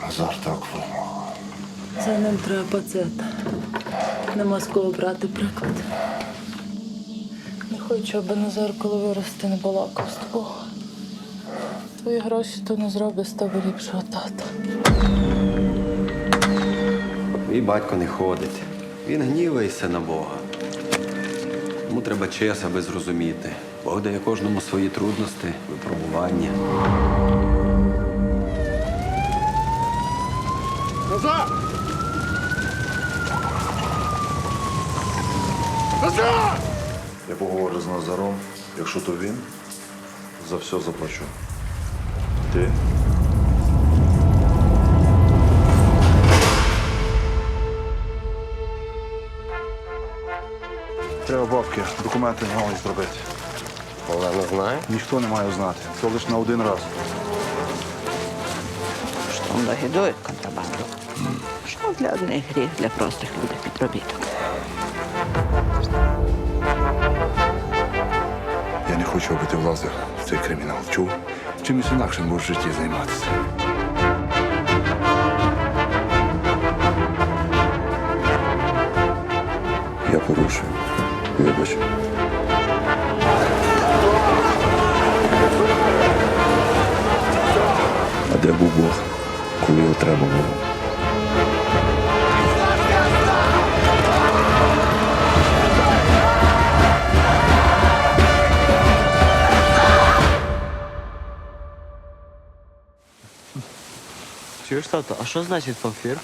Назар так вимог. Це ним треба пацета. Нема з кого брати приклад. Хочу, аби Назар, коли виросте, не балакав з тобою. Твої гроші то не зробить з тебе ліпшого тата. Мій батько не ходить. Він гнівається на Бога. Йому треба час, аби зрозуміти. Бог дає кожному свої трудності, випробування. Назар! Назар! Я поговорю з Назаром. Якщо то він, за все заплачу. Ти? Треба бабки, документи мали зробити. Олена знає. Ніхто не має знати. То лише на один раз. Что он агитует контрабанду. Що для одних гріх, для простих людей підробіток. Хочу, аби ти влазив в цей кримінал. Чув? Чимось інакшим будеш в житті займатися. Я порушую. Вибач. А де був Бог, коли його треба було? Чуєш, тато, а що значить памфір?